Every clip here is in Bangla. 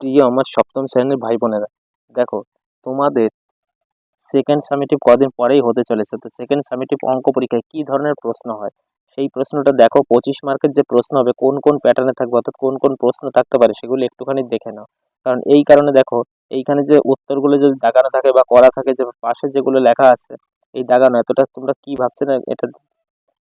প্রিয় আমার সপ্তম শ্রেণির ভাই বোনেরা দেখো, তোমাদের সেকেন্ড সামিটিভ কদিন পরেই হতে চলেছে। তো সেকেন্ড সামিটিভ অঙ্ক পরীক্ষায় কী ধরনের প্রশ্ন হয়? সেই প্রশ্নটা দেখো, পঁচিশ মার্কের যে প্রশ্ন হবে, কোন কোন প্যাটার্নে থাকবে, অর্থাৎ কোন কোন প্রশ্ন থাকতে পারে, সেগুলো একটুখানি দেখে নাও। কারণ এই কারণে দেখো, এইখানে যে উত্তরগুলো যদি দাগানো থাকে বা করা থাকে, যে পাশে যেগুলো লেখা আছে, এই দাগানো এতটা তোমরা কী ভাবছ না, এটা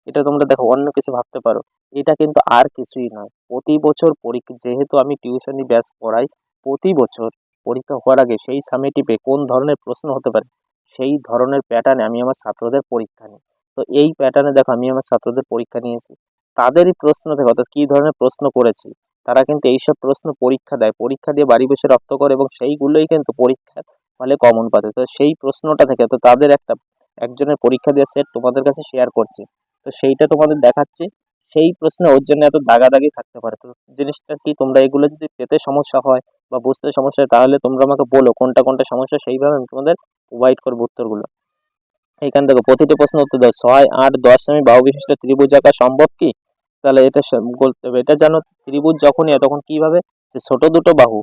এটা তোমরা দেখো, অন্য কিছু ভাবতে পারো। এটা কিন্তু আর কিছুই নয়। প্রতি বছর পরীক্ষা, যেহেতু আমি টিউশনি ব্যাচ পড়াই প্রতি বছর পরীক্ষা হওয়ার আগে সেই সামেটিভে কোন ধরনের প্রশ্ন হতে পারে, সেই ধরনের প্যাটার্নে আমি আমার ছাত্রদের পরীক্ষা নিই। তো এই প্যাটার্নে দেখো আমি আমার ছাত্রদের পরীক্ষা নিয়েছি। তাদেরই প্রশ্ন থেকে অর্থাৎ কী ধরনের প্রশ্ন করেছি, তারা কিন্তু এইসব প্রশ্ন পরীক্ষা দেয়। পরীক্ষা দিয়ে বাড়ি বসে রপ্ত করে এবং সেইগুলোই কিন্তু পরীক্ষার ফলে কমন পাতে। তো সেই প্রশ্নটা থেকে তো তাদের একটা, একজনের পরীক্ষা দিয়ে সেট তোমাদের কাছে শেয়ার করছি। তো সেইটা তোমাদের দেখাচ্ছি। সেই প্রশ্নে ওর জন্য এত দাগাদাগি থাকতে পারে। তো জিনিসটা কি, তোমরা এগুলো যদি পেতে সমস্যা হয় বা বুঝতে সমস্যা তাহলে তোমরা আমাকে বলো কোনটা কোনটা সমস্যা, সেইভাবে আমি তোমাদের প্রোভাইড করব উত্তরগুলো। এইখান থেকে প্রতিটি প্রশ্ন উত্তর দাও। ছয়, আট, দশ সেমি বাহু বিশিষ্ট ত্রিভুজ আঁকা সম্ভব কি? তাহলে এটা বলতে হবে, এটা জানো, ত্রিভুজ যখনই তখন কি ভাবে যে ছোট দুটো বাহু।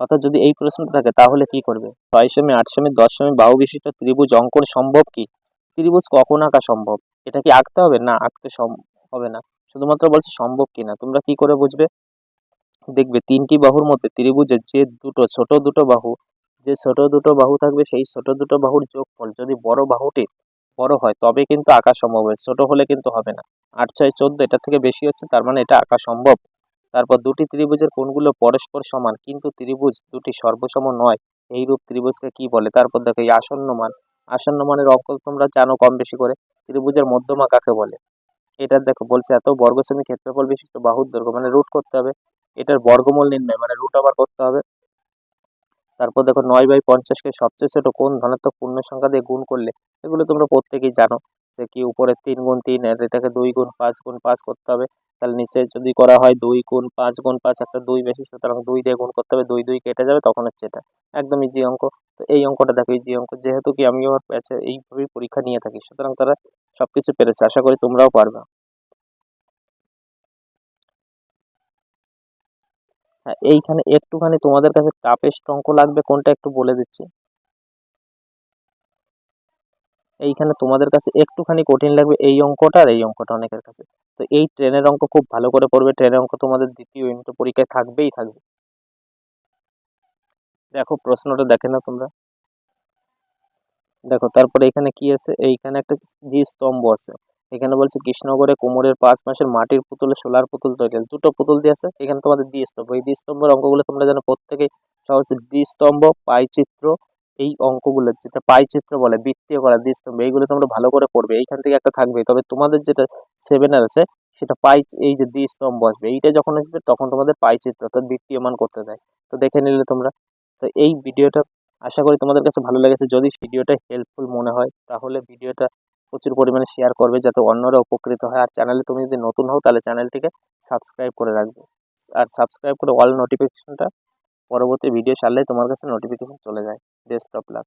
অর্থাৎ যদি এই প্রশ্নটা থাকে, তাহলে কি করবে? ছয় সেমি, আট সেমি, দশ সেমি বাহু বিশিষ্ট ত্রিভুজ অঙ্কন সম্ভব কি? ত্রিভুজ কখন আঁকা সম্ভব? এটা কি আঁকতে হবে? না, আঁকতে হবে না। শুধুমাত্র বলছে সম্ভব কি না তোমরা কি করে বুঝবে? দেখবে তিনটি বাহুর মধ্যে ত্রিভুজের যে দুটো ছোট দুটো বাহু, যে ছোট দুটো বাহু থাকবে সেই ছোট দুটো বাহুর যোগফল যদি বড় বাহুটি বড় হয়, তবে কিন্তু আঁকা সম্ভব হয় ছোট হলে কিন্তু হবে না। আট, ছয়, চোদ্দ এটার থেকে বেশি হচ্ছে, তার মানে এটা আঁকা সম্ভব। তারপর দুটি ত্রিভুজের কোণগুলো পরস্পর সমান, কিন্তু ত্রিভুজ দুটি সর্বসম নয়। এইরূপ ত্রিভুজকে কি বলে? তারপর দেখো এই আসন্ন মান। আসন্ন মানের অঙ্ক তোমরা জানো কম বেশি করে। ত্রিভুজের মধ্যমা কাকে বলে? এটা দেখো বলছে এত বর্গ সেমি ক্ষেত্রফল বিশিষ্ট বাহুর দৈর্ঘ্য মানে রুট করতে হবে। এটার বর্গমূল নির্ণয় মানে রুট আবার করতে হবে। তারপর দেখো নয় বাই পঞ্চাশকে সবচেয়ে ছোট কোন ধনাত্মক পূর্ণ সংখ্যা দিয়ে গুণ করলে, এগুলো তোমরা প্রত্যেকেই জানো যে কি উপরে তিন গুণ তিন এটাকে দুই গুণ পাঁচ গুণ পাঁচ করতে হবে। তাহলে নিচে যদি করা হয় দুই গুণ পাঁচ গুণ পাঁচ, একটা দুই বেশি, সুতরাং দুই দিয়ে গুণ করতে হবে, দুই দুই কেটে যাবে, তখন হচ্ছে এটা একদম ইজি অঙ্ক। তো এই অঙ্কটা দেখো ইজি অঙ্ক, যেহেতু কি আমি আমার প্যাচে এইভাবেই পরীক্ষা নিয়ে থাকি, সুতরাং তারা সব কিছু পেরেছে, আশা করি তোমরাও পারবে। হ্যাঁ এইখানে একটুখানি তোমাদের কাছে টাফেস্ট অঙ্ক লাগবে, কোনটা একটু বলে দিচ্ছি। এইখানে তোমাদের কাছে একটুখানি কঠিন লাগবে এই অঙ্কটা আর এই অঙ্কটা অনেকের কাছে। তো এই ট্রেনের অঙ্ক খুব ভালো করে পড়বে ট্রেনের অঙ্ক তোমাদের দ্বিতীয় ইউনিট পরীক্ষায় থাকবেই থাকবে। দেখো, প্রশ্নটা দেখে না তোমরা। দেখো, তারপরে এখানে কি আছে? এইখানে একটা জি স্তম্ভ আছে। এখানে বলছে কৃষ্ণগড়ে কোমরের পাঁচ মাসের মাটির পুতুলে সোলার পুতুল তৈরি। দুটো পুতুল দিয়ে আছে এখানে তোমাদের দ্বিস্তম্ভ এই দ্বিস্তম্ভের অঙ্কগুলো তোমরা জানো, প্রত্যেকেই সহজ। দ্বিস্তম্ভ পাইচিত্র এই অঙ্কগুলো যেটা পাইচিত্র বলে, বৃত্তীয় করা দ্বিস্তম্ভ এইগুলো তোমরা ভালো করে পড়বে। এইখান থেকে একটা থাকবে। তবে তোমাদের যেটা সেভেনের আছে, সেটা পাই এই যে দ্বিস্তম্ভ আসবে, এইটা যখন আসবে তখন তোমাদের পাইচিত্র অর্থাৎ বৃত্তীয় মান করতে দেয়। তো দেখে নিলে তোমরা। তো এই ভিডিওটা আশা করি তোমাদের কাছে ভালো লেগেছে। যদি ভিডিওটা হেল্পফুল মনে হয়, তাহলে ভিডিওটা প্রচুর পরিমাণে শেয়ার করবে যাতে অন্যরা উপকৃত হয়। আর চ্যানেলে তুমি যদি নতুন হও, তাহলে চ্যানেলটিকে সাবস্ক্রাইব করে রাখবে। আর সাবস্ক্রাইব করে অল নোটিফিকেশনটা পরবর্তী ভিডিও ছাড়লে তোমার কাছে নোটিফিকেশন চলে যায়। Best of luck